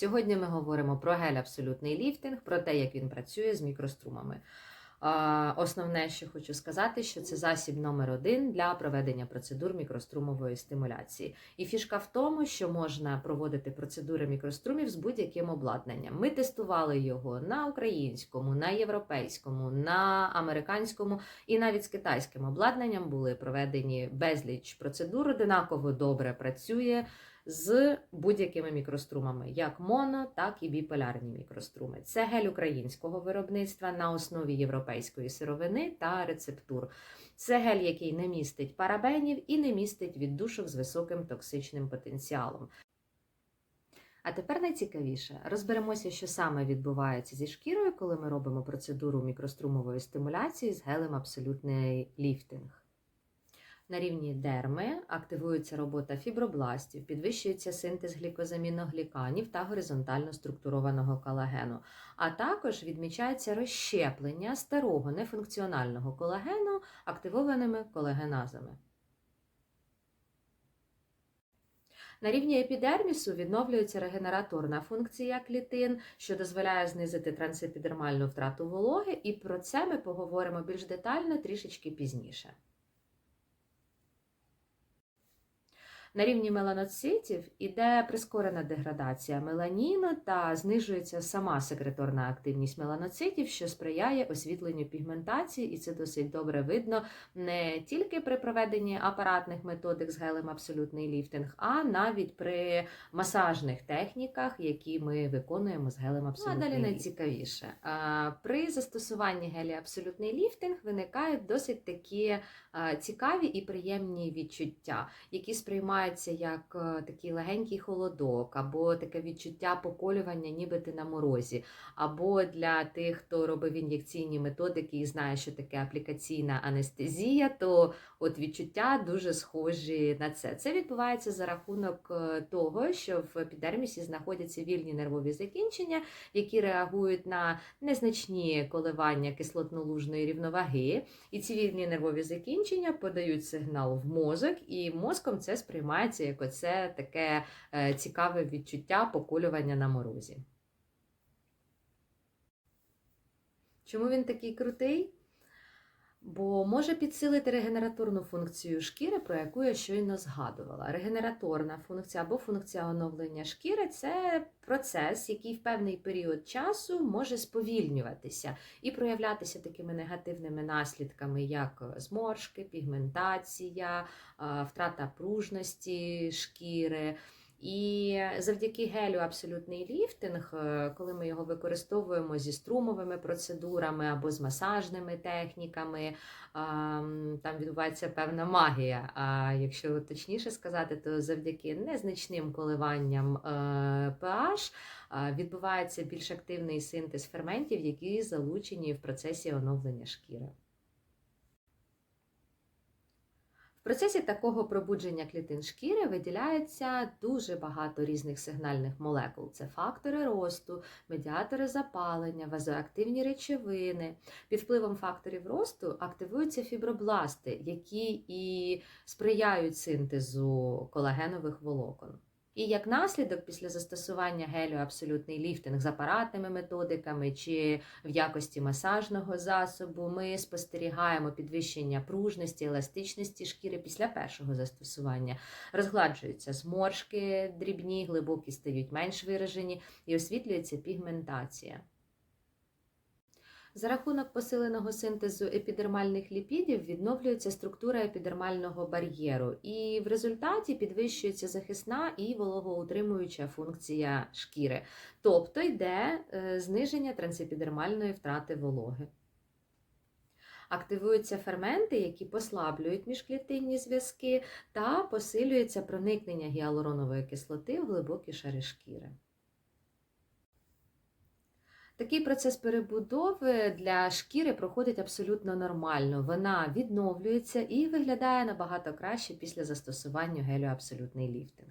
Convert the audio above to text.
Сьогодні ми говоримо про гель абсолютний ліфтинг, про те, як він працює з мікрострумами. Основне, що хочу сказати, що це засіб номер один для проведення процедур мікрострумової стимуляції. І фішка в тому, що можна проводити процедури мікрострумів з будь-яким обладнанням. Ми тестували його на українському, на європейському, на американському і навіть з китайським обладнанням були проведені безліч процедур. Одинаково добре працює з будь-якими мікрострумами, як моно, так і біполярні мікроструми. Це гель українського виробництва на основі європейської сировини та рецептур. Це гель, який не містить парабенів і не містить віддушок з високим токсичним потенціалом. А тепер найцікавіше розберемося, що саме відбувається зі шкірою, коли ми робимо процедуру мікрострумової стимуляції з гелем абсолютний ліфтинг. На рівні дерми активується робота фібробластів, підвищується синтез глікозаміногліканів та горизонтально структурованого колагену, а також відмічається розщеплення старого нефункціонального колагену активованими колагеназами. На рівні епідермісу відновлюється регенераторна функція клітин, що дозволяє знизити трансепідермальну втрату вологи, і про це ми поговоримо більш детально трішечки пізніше. На рівні меланоцитів іде прискорена деградація меланіну та знижується сама секреторна активність меланоцитів, що сприяє освітленню пігментації, і це досить добре видно не тільки при проведенні апаратних методик з гелем абсолютний ліфтинг, а навіть при масажних техніках, які ми виконуємо з гелем абсолютний ліфтинг. А далі найцікавіше. При застосуванні гелі абсолютний ліфтинг виникають досить такі цікаві і приємні відчуття, які сприймаються як е, такий легенький холодок, або таке відчуття поколювання, ніби ти на морозі. Або для тих, хто робив ін'єкційні методики і знає, що таке аплікаційна анестезія, то от відчуття дуже схожі на це. Це відбувається за рахунок е, того, що в епідермісі знаходяться вільні нервові закінчення, які реагують на незначні коливання кислотно-лужної рівноваги. І ці вільні нервові закінчення подають сигнал в мозок, і мозком це сприймається як оце таке е, цікаве відчуття поколювання на морозі. Чому він такий крутий? Бо може підсилити регенераторну функцію шкіри, про яку я щойно згадувала. Регенераторна функція або функція оновлення шкіри це процес, який в певний період часу може сповільнюватися і проявлятися такими негативними наслідками, як зморшки, пігментація, втрата пружності шкіри. І завдяки гелю абсолютний ліфтинг, е, коли ми його використовуємо зі струмовими процедурами або з масажними техніками, там відбувається певна магія. А якщо точніше сказати, то завдяки незначним коливанням е, pH відбувається більш активний синтез ферментів, які залучені в процесі оновлення шкіри. В процесі такого пробудження клітин шкіри виділяється дуже багато різних сигнальних молекул. Це фактори росту, медіатори запалення, вазоактивні речовини. Під впливом факторів росту активуються фібробласти, які і сприяють синтезу колагенових волокон. І як наслідок, після застосування гелю абсолютний ліфтинг з апаратними методиками чи в якості масажного засобу, ми спостерігаємо підвищення пружності, еластичності шкіри після першого застосування. Розгладжуються зморшки, дрібні, глибокі стають менш виражені і освітлюється пігментація. За рахунок посиленого синтезу епідермальних ліпідів відновлюється структура епідермального бар'єру, і в результаті підвищується захисна і вологоутримуюча функція шкіри, тобто йде е, зниження трансепідермальної втрати вологи. Активуються ферменти, які послаблюють міжклітинні зв'язки, та посилюється проникнення гіалуронової кислоти в глибокі шари шкіри. Такий процес перебудови для шкіри проходить абсолютно нормально. Вона відновлюється і виглядає набагато краще після застосування гелю абсолютний ліфтинг.